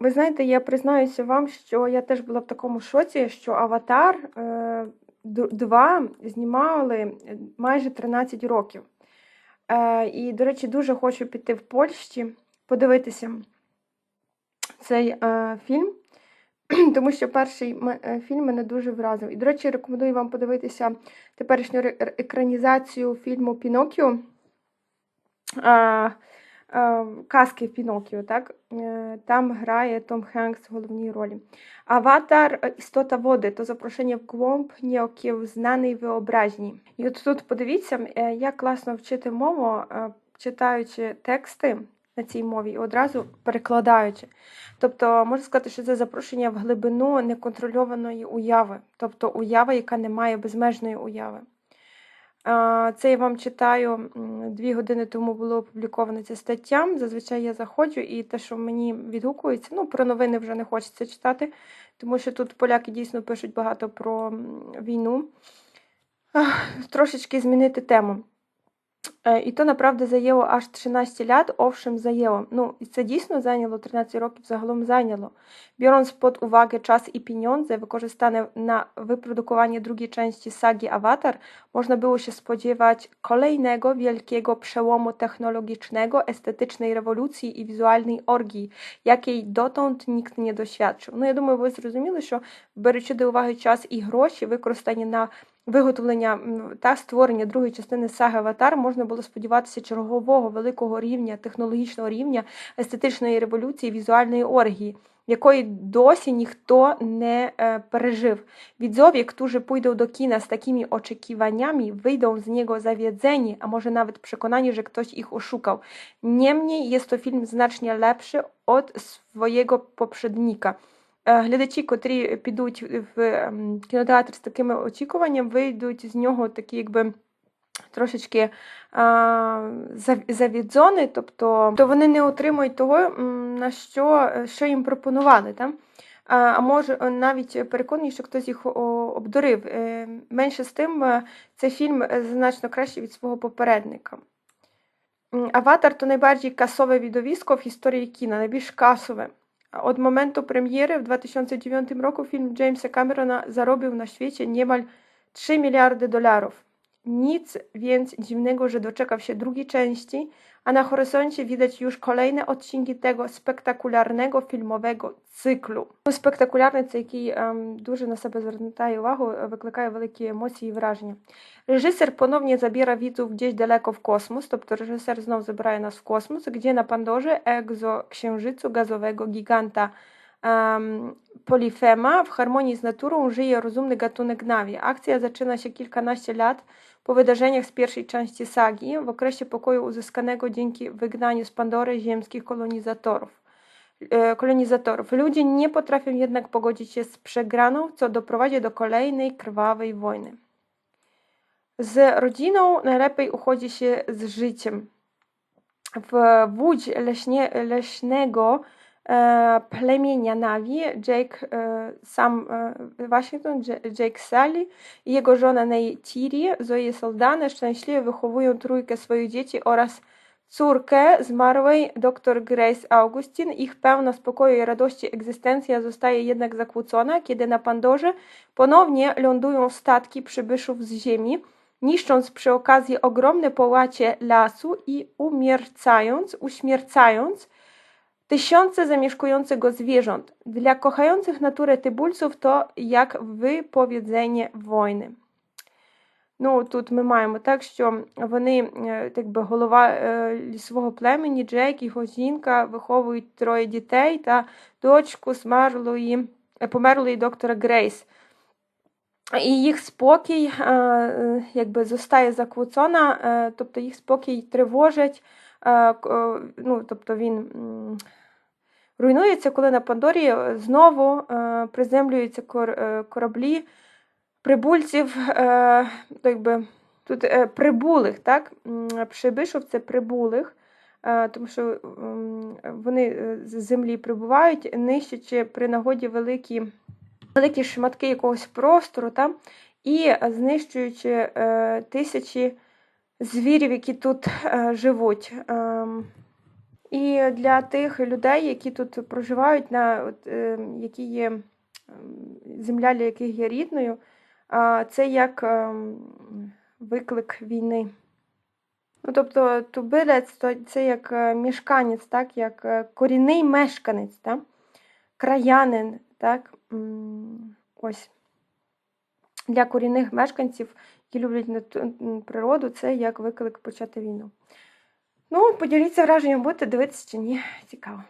Ви знаєте, я признаюся вам, що я теж була в такому шоці, що Аватар е, 2 знімали е, майже 13 років. Е, і, до речі, дуже хочу піти в Польщі, подивитися цей е, фільм, тому що перший е, фільм мене дуже вразив. І, до речі, рекомендую вам подивитися теперішню екранізацію фільму Пінокіо. Е, е, казки Пінокіо, так? Е, Там грає Том Хенкс в головній ролі. Аватар е, Істота води то запрошення в кломб ніоків знаний виображні. І от тут подивіться, е, як класно вчити мову, читаючи тексти на цій мові і одразу перекладаючи. Тобто, можна сказати, що це запрошення в глибину неконтрольованої уяви, тобто уява, яка не має безмежної уяви. Це я вам читаю дві години тому було опубліковано ця стаття. Зазвичай я заходжу, і те, що мені відгукується, ну про новини вже не хочеться читати, тому що тут поляки дійсно пишуть багато про війну. Трошечки змінити тему. Е, І то направді зайняло аж 13 лят, овшем зайняло. Ну, і це дійсно зайняло 13 років, загалом зайняло. Biorąc pod uwagę czas i pieniądze wykorzystane na wyprodukowanie drugiej części sagi Avatar, można było się spodziewać kolejnego wielkiego przełomu technologicznego, estetycznej rewolucji i wizualnej orgii, jakiej dotąd nikt nie doświadczył. Ну, я думаю, ви зрозуміли, що беручи до уваги час і гроші, використані на виготовлення та створення другої частини саги Аватар, можна було сподіватися чергового великого рівня, технологічного рівня, естетичної революції, візуальної оргії, якої dosі ніхто не e, пережив. Widzowie, którzy pójdą do kina z takimi oczekiwaniami, wyjdą z niego zawiedzeni, a może nawet przekonani, że ktoś ich oszukał. Niemniej jest to film znacznie lepszy od swojego poprzednika. Е, Глядачі, котрі підуть в ем, кінотеатр з такими очікуванням, вийдуть з нього такі, якби. Трошечки а, зав- завідзони, тобто то вони не отримують того, на що, що їм пропонували. Там? А, може е, навіть переконані, що хтось їх обдурив. Е, Менше з тим, е, цей фільм е, значно кращий від свого попередника. Аватар то найбільш касове відовісько в історії кіна, найбільш касове. Od momentu premiery w 2009 roku film Jamesa Camerona zarobił na świecie niemal 3 miliardy dolarów. Nic więc dziwnego, że doczekał się drugiej części, a na horyzoncie widać już kolejne odcinki tego spektakularnego filmowego cyklu. Ну, Спектакулярний це який ем, дуже на себе звертає увагу, е, викликає великі емоції і враження. Режисер ponownie zabiera widzów gdzieś daleko w kosmos, тобто режисер знов забирає нас в космос, gdzie na Pandorze, egzoksiężycu gazowego giganta em, Polifema w harmonii z naturą żyje rozumny gatunek Navi. Akcja zaczyna się kilkanaście lat po wydarzeniach z pierwszej części sagi, w okresie pokoju uzyskanego dzięki wygnaniu z Pandory ziemskich kolonizatorów. e, kolonizatorów. Ludzie nie potrafią jednak pogodzić się z przegraną, co doprowadzi do kolejnej krwawej wojny. Z rodziną najlepiej uchodzi się z życiem. W łódź leśnie, leśnego plemienia Navi Jake e, sam e, Washington, J- Jake Sully i jego żona Neytiri, Zoe Saldana szczęśliwie wychowują trójkę swoich dzieci oraz córkę zmarłej dr Grace Augustin. Ich pełna spokoju i radości egzystencja zostaje jednak zakłócona, kiedy na Pandorze ponownie lądują statki przybyszów z Ziemi, niszcząc przy okazji ogromne połacie lasu i umiercając, uśmiercając tysiące zamieszkujących go zwierząt. Dla kochających naturę tybulców to jak wypowiedzenie wojny. Ну, тут ми маємо так, що вони, е, так би голова е, лісового племені, Джейк, його жінка виховують троє дітей та дочку смерлої, е, померлої доктора Грейс. І їх спокій е, е, якби зостає заквуцона, е, тобто їх спокій тривожить, е, е, ну, тобто він руйнується, коли на Пандорі е, знову е, приземлюються е, кораблі прибульців, якби, тут прибулих, так? М, Прибишов це прибулих, тому що вони з землі прибувають, нищачи при нагоді великі, великі шматки якогось простору, та? і знищуючи тисячі звірів, які тут живуть. І для тих людей, які тут проживають, на, от, е, які є ем, земля, для яких є рідною, це як ем, виклик війни. Ну, тобто, тубилець це як е, мешканець, так, як е, корінний мешканець, так? краянин, так? Ось. Для корінних мешканців, які люблять природу, це як виклик почати війну. Ну, поділіться враженням, будете дивитися чи ні. Цікаво.